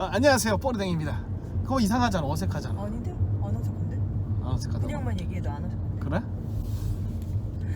아, 안녕하세요. 뽀르댕입니다. 그거 이상하잖아. 어색하잖아. 아닌데? 안 건데? 아, 어색하다 그냥만 얘기해도 안 건데? 그래?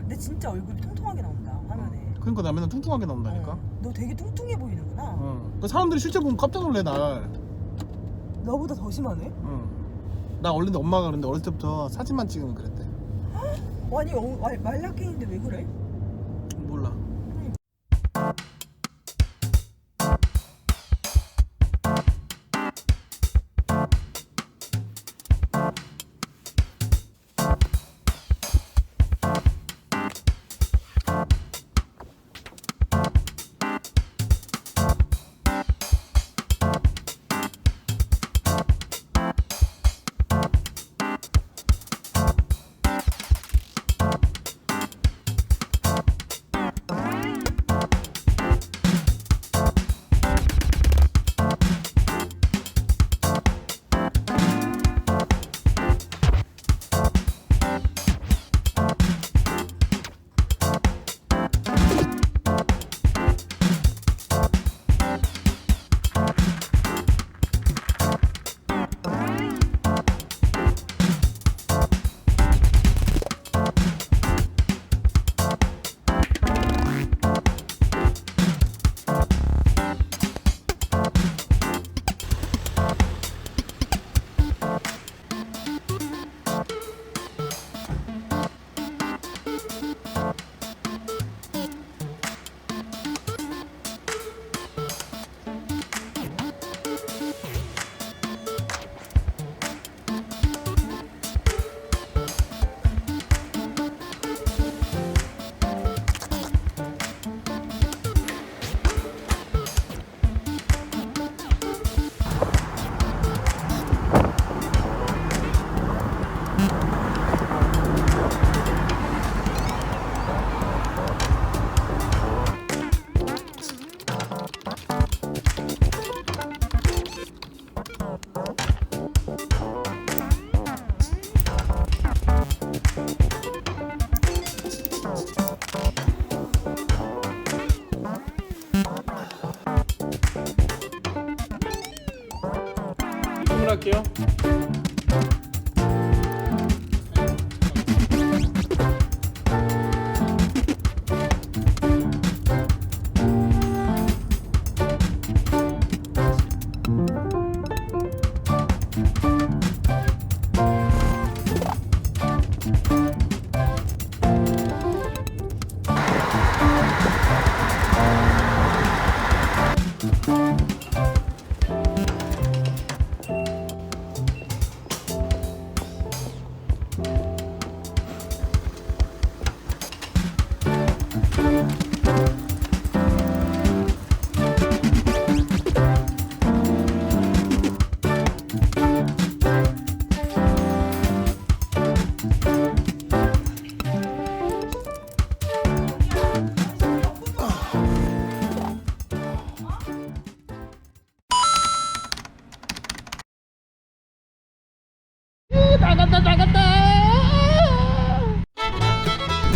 근데 진짜 얼굴이 통통하게 나온다 화면에. 그러니까 나 맨날 뚱뚱하게 나온다니까? 어, 너 되게 뚱뚱해 보이는구나. 어. 그 사람들이 실제 보면 깜짝 놀래 날. 너보다 더 심하네? 응. 나 원래 엄마가 그런데 어렸을 때부터 사진만 찍으면 그랬대. 아니 어, 말, 말라깽인데 왜 그래? 몰라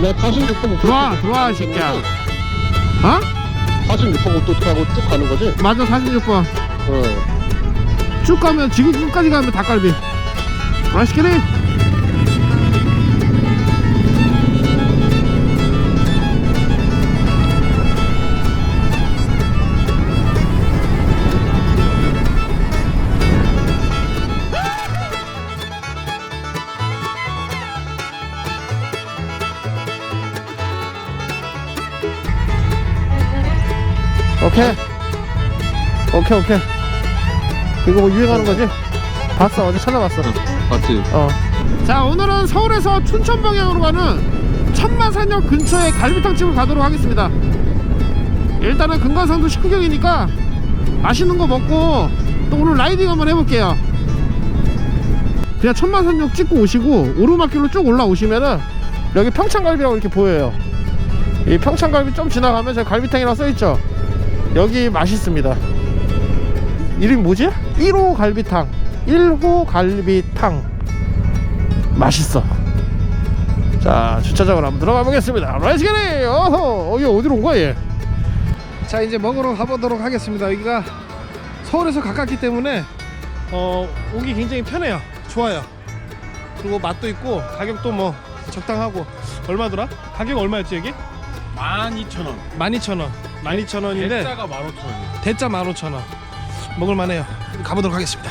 나 46번 못 들어와 들어와 이 새끼야 어? 46번 또 타고 쭉 가는 거지? 맞아 46번 어. 쭉 가면 지금 끝까지 가면 닭갈비 맛있겠니? 오케이. 오케이 오케이. 이거 뭐 유행하는 거지? 봤어. 어제 찾아봤어? 맞지? 어. 자 오늘은 서울에서 춘천 방향으로 가는 천마산역 근처에 갈비탕집을 가도록 하겠습니다. 일단은 금강산도 식후경이니까 맛있는 거 먹고 또 오늘 라이딩 한번 해볼게요. 그냥 천마산역 찍고 오시고 오르막길로 쭉 올라오시면은 여기 평창갈비라고 이렇게 보여요. 이 평창갈비 좀 지나가면 저 갈비탕이라고 써있죠 여기 맛있습니다 이름이 뭐지? 1호 갈비탕 1호 갈비탕 맛있어 자 주차장으로 한번 들어가 보겠습니다 렛츠기리 어허 여기 어디로 온 거야 얘? 자 이제 먹으러 가보도록 하겠습니다 여기가 서울에서 가깝기 때문에 어, 오기 굉장히 편해요. 좋아요. 그리고 맛도 있고 가격도 뭐 적당하고 얼마더라? 가격 얼마였지 여기? 12,000원 12,000원. 12,000원인데 대짜가 15,000원 대짜 15,000원. 먹을 만해요. 가보도록 하겠습니다.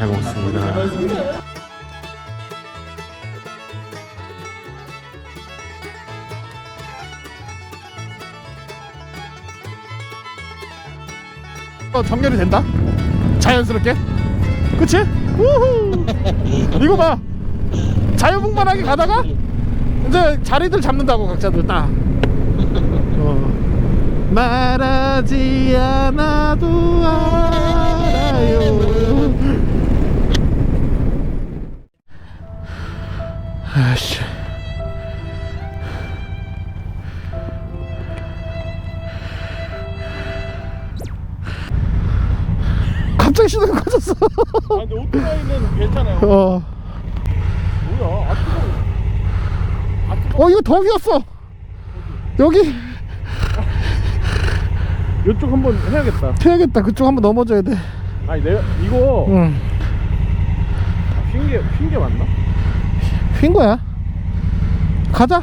잘 먹습니다. 어, 정렬이 된다? 자연스럽게? 그치? 우후! 이거 봐! 자유분방하게 가다가 이제 자리들 잡는다고 각자들 딱 어. 말하지 않아도 알아요 아씨. 갑자기 시동이 꺼졌어. 아 근데 오토바이는 괜찮아요. 어. 뭐야 어 이거 덕이었어. 여기. 이쪽 한번 해야겠다. 해야겠다. 그쪽 한번 넘어져야 돼. 아니 내가 이거. 응. 휜게 휜게 맞나? 휜 거야. 가자